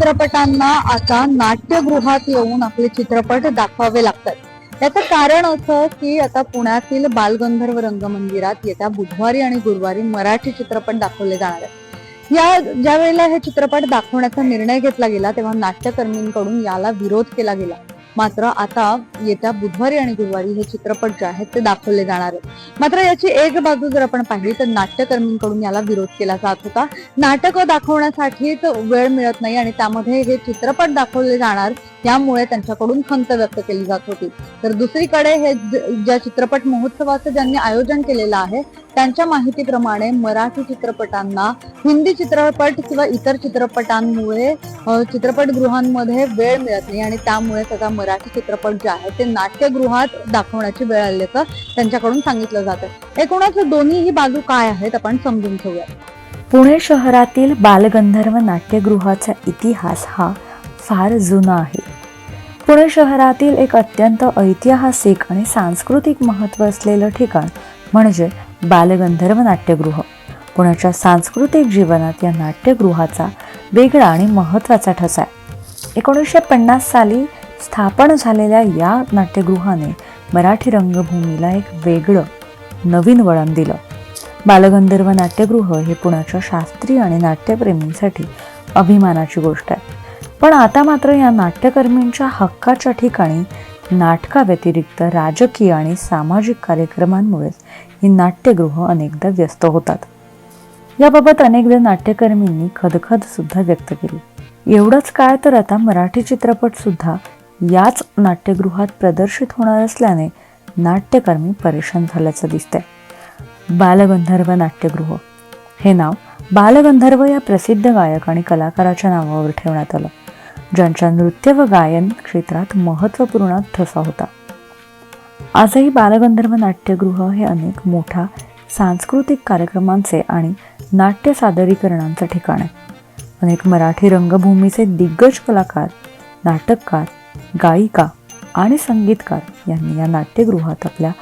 चित्रपटांना आता नाट्यगृहात येऊन आपले चित्रपट दाखवावे लागतात. याचं कारण असं की आता पुण्यातील बालगंधर्व रंगमंदिरात येत्या बुधवारी आणि गुरुवारी मराठी चित्रपट दाखवले जाणार आहेत. या ज्या वेळेला हे चित्रपट दाखवण्याचा निर्णय घेतला गेला तेव्हा नाट्यकर्मींकडून याला विरोध केला गेला. मात्र आता येत्या बुधवारी आणि गुरुवारी हे चित्रपट जे आहेत ते दाखवले जाणार आहेत. मात्र याची एक बाजू जर आपण पाहिली तर नाट्यकर्मींकडून याला विरोध केला जात होता. नाटकं दाखवण्यासाठीच वेळ मिळत नाही आणि त्यामध्ये हे चित्रपट दाखवले जाणार त्यामुळे त्यांच्याकडून खंत व्यक्त केली जात होती. तर दुसरीकडे हे ज्या चित्रपट महोत्सवाचं ज्यांनी आयोजन केलेलं आहे त्यांच्या माहितीप्रमाणे मराठी चित्रपटांना हिंदी चित्रपट किंवा इतर चित्रपटांमुळे चित्रपटगृहांमध्ये वेळ मिळत नाही आणि त्यामुळे त्याचा मराठी चित्रपट जे आहे ते नाट्यगृहात दाखवण्याची वेळ आल्याचं त्यांच्याकडून सांगितलं जातं. एकूणच दोन्हीही बाजू काय आहेत आपण समजून घेऊया. पुणे शहरातील बालगंधर्व नाट्यगृहाचा इतिहास हा फार जुना आहे. पुणे शहरातील एक अत्यंत ऐतिहासिक आणि सांस्कृतिक महत्त्व असलेलं ठिकाण म्हणजे बालगंधर्व नाट्यगृह. पुण्याच्या सांस्कृतिक जीवनात या नाट्यगृहाचा वेगळा आणि महत्त्वाचा ठसा आहे. एकोणीसशे पन्नास साली स्थापन झालेल्या या नाट्यगृहाने मराठी रंगभूमीला एक वेगळं नवीन वळण दिलं. बालगंधर्व नाट्यगृह हे पुण्याच्या शास्त्रीय आणि नाट्यप्रेमींसाठी अभिमानाची गोष्ट आहे. पण आता मात्र या नाट्यकर्मींच्या हक्काच्या ठिकाणी नाटकाव्यतिरिक्त राजकीय आणि सामाजिक कार्यक्रमांमुळेच ही नाट्यगृह अनेकदा व्यस्त होतात. याबाबत अनेकदा नाट्यकर्मींनी खदखद सुद्धा व्यक्त केली. एवढंच काय तर आता मराठी चित्रपटसुद्धा याच नाट्यगृहात प्रदर्शित होणार असल्याने नाट्यकर्मी परेशान झाल्याचं दिसतंय. बालगंधर्व नाट्यगृह हे नाव बालगंधर्व या प्रसिद्ध गायक आणि कलाकाराच्या नावावर ठेवण्यात आलं. ज्यांच्या नृत्य व गायन क्षेत्रात महत्त्वपूर्ण ठसा होता. आजही बालगंधर्व नाट्यगृह हे अनेक मोठा सांस्कृतिक कार्यक्रमांचे आणि नाट्य सादरीकरणांचं ठिकाण आहे. अनेक मराठी रंगभूमीचे दिग्गज कलाकार नाटककार गायिका आणि संगीतकार यांनी या नाट्यगृहात आपल्या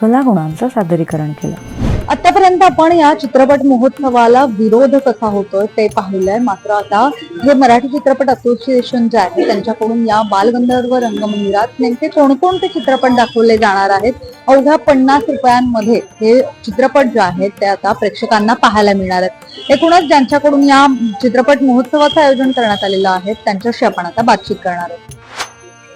कलागुणांचं सादरीकरण केलं. आतापर्यंत आपण या चित्रपट महोत्सवाला विरोध कसा होतोय ते पाहिलंय. मात्र आता हे मराठी चित्रपट असोसिएशन जे आहे त्यांच्याकडून या बालगंधर्व रंगमंदिरात नेमके कोणकोणते चित्रपट दाखवले जाणार आहेत अवघ्या पन्नास रुपयांमध्ये हे चित्रपट जे आहेत ते आता प्रेक्षकांना पाहायला मिळणार आहेत. एकूणच ज्यांच्याकडून या चित्रपट महोत्सवाचं आयोजन करण्यात आलेलं आहे त्यांच्याशी आपण आता बातचीत करणार आहोत.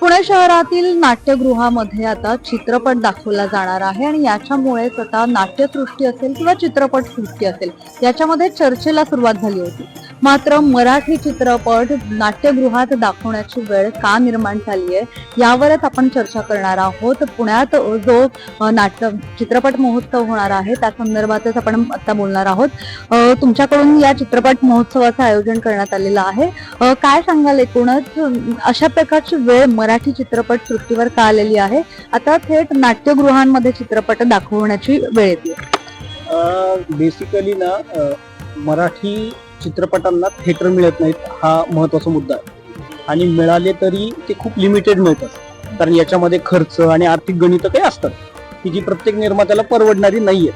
पुणे शहरातील नाट्यगृहामध्ये आता चित्रपट दाखवला जाणार आहे आणि याच्यामुळेच आता नाट्यसृष्टी असेल किंवा चित्रपटसृष्टी असेल याच्यामध्ये चर्चेला सुरुवात झाली होती. मात्र मराठी चित्रपट नाट्यगृहात दाखवण्याची वेळ का निर्माण झाली आहे यावरच आपण चर्चा करणार आहोत. पुण्यात जो नाट्य चित्रपट महोत्सव होणार आहे त्या संदर्भातच आपण आता बोलणार आहोत. तुमच्याकडून या चित्रपट महोत्सवाचं आयोजन करण्यात आलेलं आहे. काय सांगाल एकूणच? अशा प्रकारची वेळ मराठी चित्रपट सृष्टीवर का आलेली आहे? आता थेट नाट्यगृहांमध्ये चित्रपट दाखवण्याची वेळ येते. बेसिकली ना मराठी चित्रपटांना थिएटर मिळत नाहीत हा महत्त्वाचा मुद्दा आहे. आणि मिळाले तरी ते खूप लिमिटेड मिळतात कारण याच्यामध्ये खर्च आणि आर्थिक गणित काही असतात. की जी प्रत्येक निर्मात्याला परवडणारी नाहीये.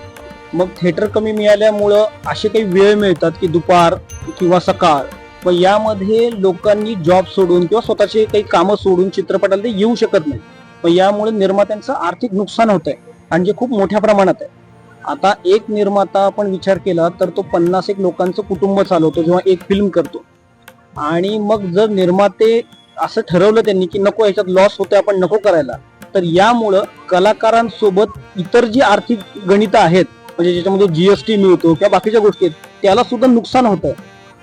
मग थिएटर कमी मिळाल्यामुळं असे काही वेळ मिळतात की दुपार किंवा सकाळ. मग यामध्ये लोकांनी जॉब सोडून किंवा स्वतःचे काही कामं सोडून चित्रपटाला ते येऊ शकत नाही मग यामुळे निर्मात्यांचं आर्थिक नुकसान होत आहे आणि जे खूप मोठ्या प्रमाणात आहे. आता एक निर्माता आपण विचार केला तर तो पन्नास एक लोकांचं कुटुंब चालवतो किंवा एक फिल्म करतो. आणि मग जर निर्माते असं ठरवलं त्यांनी की नको याच्यात लॉस होते आपण नको करायला तर यामुळं कलाकारांसोबत इतर जी आर्थिक गणितं आहेत म्हणजे ज्याच्यामध्ये जीएसटी मिळतो किंवा बाकीच्या गोष्टी आहेत त्याला सुद्धा नुकसान होतं.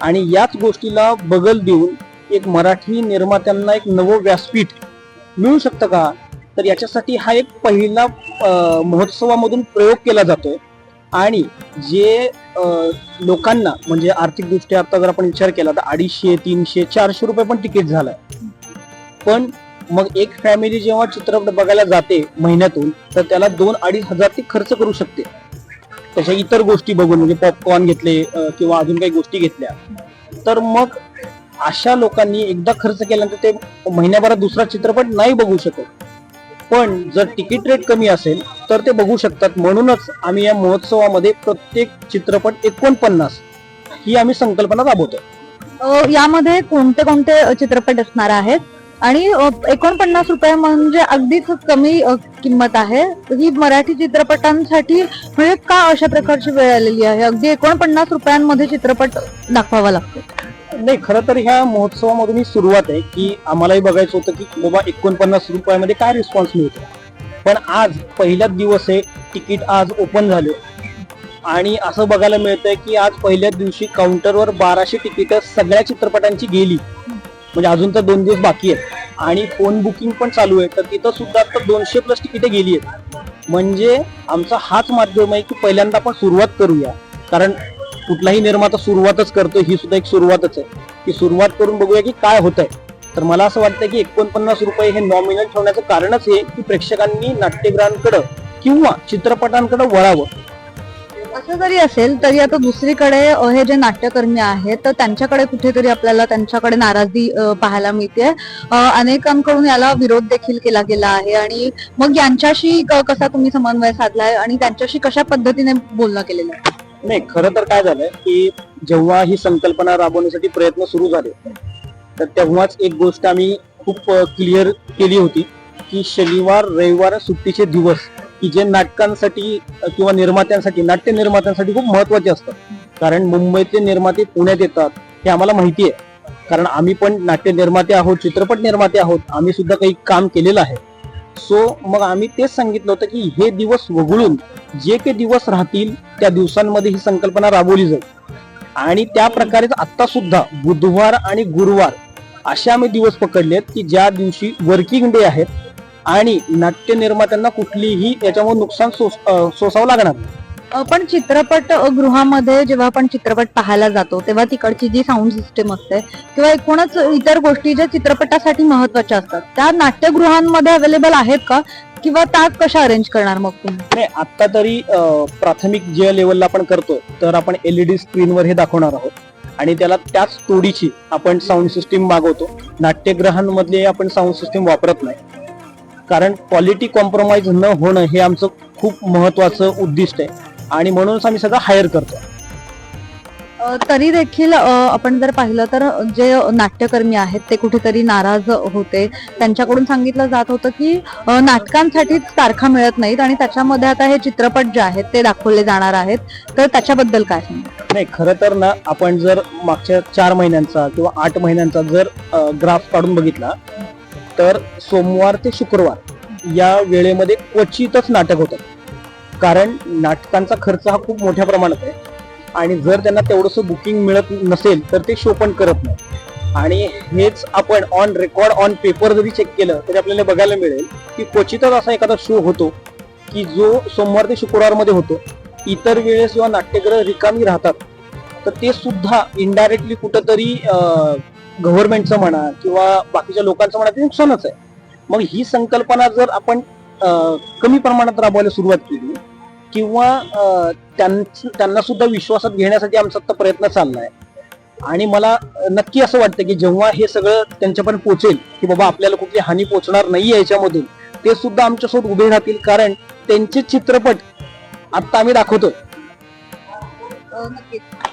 आणि याच गोष्टीला बगल देऊन एक मराठी निर्मात्यांना एक नवं व्यासपीठ मिळू शकतं का? तर याच्यासाठी हा एक पहिला महोत्सवामधून प्रयोग केला जातोय. आणि जे लोकांना म्हणजे आर्थिकदृष्ट्या आता जर आपण विचार केला तर अडीचशे तीनशे चारशे रुपये पण तिकीट झालंय पण मग एक फॅमिली जेव्हा चित्रपट बघायला जाते महिन्यातून तर त्याला दोन अडीच हजार ती खर्च करू शकते. त्याच्या इतर गोष्टी बघून म्हणजे पॉपकॉर्न घेतले किंवा अजून काही गोष्टी घेतल्या. तर मग अशा लोकांनी एकदा खर्च केल्यानंतर ते महिन्याभरात दुसरा चित्रपट नाही बघू शकत. पण जर तिकीट रेट कमी असेल तर ते बघू शकतात. म्हणूनच आम्ही या महोत्सवामध्ये प्रत्येक चित्रपट एकोणपन्नास ही आम्ही संकल्पना राबवतो यामध्ये कोणते कोणते चित्रपट असणार आहेत? आणि एकोणपन्नास रुपये म्हणजे अगदीच कमी किंमत आहे. ही मराठी चित्रपटांसाठी म्हणजे का अशा प्रकारची वेळ आलेली आहे? अगदी एकोणपन्नास रुपयांमध्ये चित्रपट दाखवावा लागतो. नाही खरं तर ह्या महोत्सवामधून ही सुरुवात आहे की आम्हालाही बघायचं होतं की बाबा एकोणपन्नास रुपयामध्ये काय रिस्पॉन्स मिळतो. पण आज पहिल्याच दिवस आहे तिकीट आज ओपन झाले. आणि असं बघायला मिळतंय की आज पहिल्याच दिवशी काउंटरवर बाराशे तिकीट सगळ्या चित्रपटांची गेली. म्हणजे अजून तर दोन दिवस बाकी आहेत. आणि फोन बुकिंग पण चालू आहे तर तिथं सुद्धा आता दोनशे प्लस तिकीटे गेली आहेत. म्हणजे आमचा हाच माध्यम आहे की पहिल्यांदा आपण सुरुवात करूया. कारण कुठलाही निर्माता सुरुवातच करतो ही सुद्धा एक सुरुवातच आहे. की सुरुवात करून बघूया की काय होत आहे तर मला असं वाटतं की एकोणपन्नास रुपये हे नॉमिनल ठेवण्याचं कारणच हे की प्रेक्षकांनी नाट्यगृहांकडं किंवा चित्रपटांकडे वळावं. असं जरी असेल तरी आता दुसरीकडे हे जे नाट्यकर्मी आहेत तर त्यांच्याकडे कुठेतरी आपल्याला त्यांच्याकडे नाराजी पाहायला मिळते. अनेकांकडून याला विरोध देखील केला गेला आहे. आणि मग यांच्याशी कसा तुम्ही समन्वय साधलाय? आणि त्यांच्याशी कशा पद्धतीने बोलणं केलेलं आहे? नाही खरं तर काय झालंय की जेव्हा ही संकल्पना राबवण्यासाठी प्रयत्न सुरू झाले तर तेव्हाच एक गोष्ट आम्ही खूप क्लिअर केली होती की शनिवार रविवार सुट्टीचे दिवस की जे नाटकांसाठी किंवा निर्मात्यांसाठी नाट्य निर्मात्यांसाठी खूप महत्त्वाचे असतात. कारण मुंबईतले निर्माते पुण्यात येतात हे आम्हाला माहिती आहे. कारण आम्ही पण नाट्य निर्माते आहोत चित्रपट निर्माते आहोत आम्ही सुद्धा काही काम केलेलं आहे. सो मग आम्ही तेच सांगितलं होतं की हे दिवस वगळून जे काही दिवस राहतील त्या दिवसांमध्ये ही संकल्पना राबवली जाईल. आणि त्या प्रकारेच आता सुद्धा बुधवार आणि गुरुवार असे आम्ही दिवस पकडलेत की ज्या दिवशी वर्किंग डे आहेत आणि नाट्य निर्मात्यांना कुठलीही याच्यामुळे नुकसान सोसावं लागणार पण चित्रपट गृहामध्ये जेव्हा आपण चित्रपट पाहायला जातो तेव्हा तिकडची जी साऊंड सिस्टीम असते किंवा एकूणच इतर गोष्टी ज्या चित्रपटासाठी महत्त्वाच्या असतात त्या नाट्यगृहांमध्ये अवेलेबल आहेत का? किंवा ताक कशा अरेंज करणार मग तुम्ही? नाही आता तरी प्राथमिक जे लेवलला आपण करतो तर आपण एलईडी स्क्रीनवर हे दाखवणार आहोत. आणि त्याला त्याच तोडीची आपण साऊंड सिस्टीम मागवतो. नाट्यगृहांमधले आपण साऊंड सिस्टीम वापरत नाही. कारण क्वालिटी कॉम्प्रोमाइज न होणं हे आमचं खूप महत्वाचं उद्दिष्ट आहे. आणि म्हणूनच आम्ही सगळं हायर करतो. तरी देखील आपण जर पाहिलं तर जे नाट्यकर्मी आहेत ते कुठेतरी नाराज होते. त्यांच्याकडून सांगितलं जात होतं की नाटकांसाठीच तारखा मिळत नाहीत आणि त्याच्यामध्ये आता हे चित्रपट जे आहेत ते दाखवले जाणार आहेत. तर त्याच्याबद्दल काय नाही खरं तर ना आपण जर मागच्या चार महिन्यांचा किंवा आठ महिन्यांचा जर ग्राफ काढून बघितला तर सोमवार ते शुक्रवार या वेळेमध्ये क्वचितच नाटक होतात कारण नाटकांचा खर्च हा खूप मोठ्या प्रमाणात आहे. आणि जर त्यांना तेवढंसं बुकिंग मिळत नसेल तर ते शो पण करत नाही. आणि हेच आपण ऑन रेकॉर्ड ऑन पेपर जरी चेक केलं तरी आपल्याला बघायला मिळेल की क्वचितच असा एखादा शो होतो की जो सोमवार ते शुक्रवारमध्ये होतो. इतर वेळेस जेव्हा नाट्यगृह रिकामी राहतात तर ते सुद्धा इनडायरेक्टली कुठंतरी गव्हर्नमेंटचं म्हणा किंवा बाकीच्या लोकांचं म्हणा ते नुकसानच आहे. मग ही संकल्पना जर आपण कमी प्रमाणात राबवायला सुरुवात केली किंवा त्यांना सुद्धा विश्वासात घेण्यासाठी आमचा आता प्रयत्न चालला आहे आणि मला नक्की असं वाटतं की जेव्हा हे सगळं त्यांच्यापर्यंत पोचेल की बाबा आपल्याला कुठली हानी पोहोचणार नाही याच्यामधून ते सुद्धा आमच्यासोबत उभे राहतील. कारण त्यांचे चित्रपट आता आम्ही दाखवतोय. हो,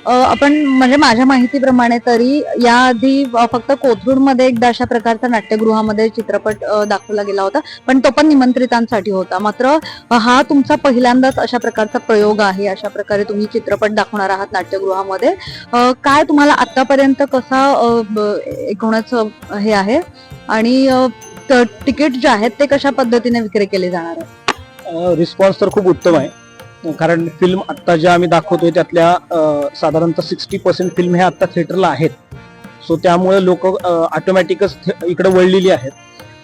आपण म्हणजे माझ्या माहितीप्रमाणे तरी याआधी फक्त कोथरूडमध्ये एकदा अशा प्रकारचा नाट्यगृहामध्ये चित्रपट दाखवला गेला होता. पण तो पण निमंत्रितांसाठी होता. मात्र हा तुमचा पहिल्यांदाच अशा प्रकारचा प्रयोग आहे. अशा प्रकारे तुम्ही चित्रपट दाखवणार आहात नाट्यगृहामध्ये. काय तुम्हाला आतापर्यंत कसा एकूणच हे आहे? आणि तिकीट जे आहेत ते कशा पद्धतीने विक्री केले जाणार आहे? रिस्पॉन्स तर खूप उत्तम आहे. कारण फिल्म आत्ता ज्या आम्ही दाखवतोय त्यातल्या साधारणतः सिक्स्टी पर्सेंट फिल्म ह्या आत्ता थिएटरला आहेत. सो त्यामुळे लोक ऑटोमॅटिकच इकडे वळलेली आहेत.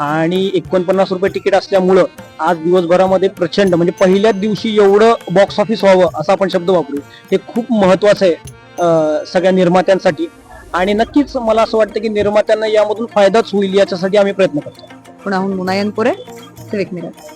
आणि एकोणपन्नास रुपये तिकीट असल्यामुळं आज दिवसभरामध्ये प्रचंड म्हणजे पहिल्याच दिवशी एवढं बॉक्स ऑफिस व्हावं असा आपण शब्द वापरू. हे खूप महत्वाचं आहे सगळ्या निर्मात्यांसाठी. आणि नक्कीच मला असं वाटतं की निर्मात्यांना यामधून फायदाच होईल याच्यासाठी आम्ही प्रयत्न करतो. पुण्याहून मुनायनपुरे सिविक मिरज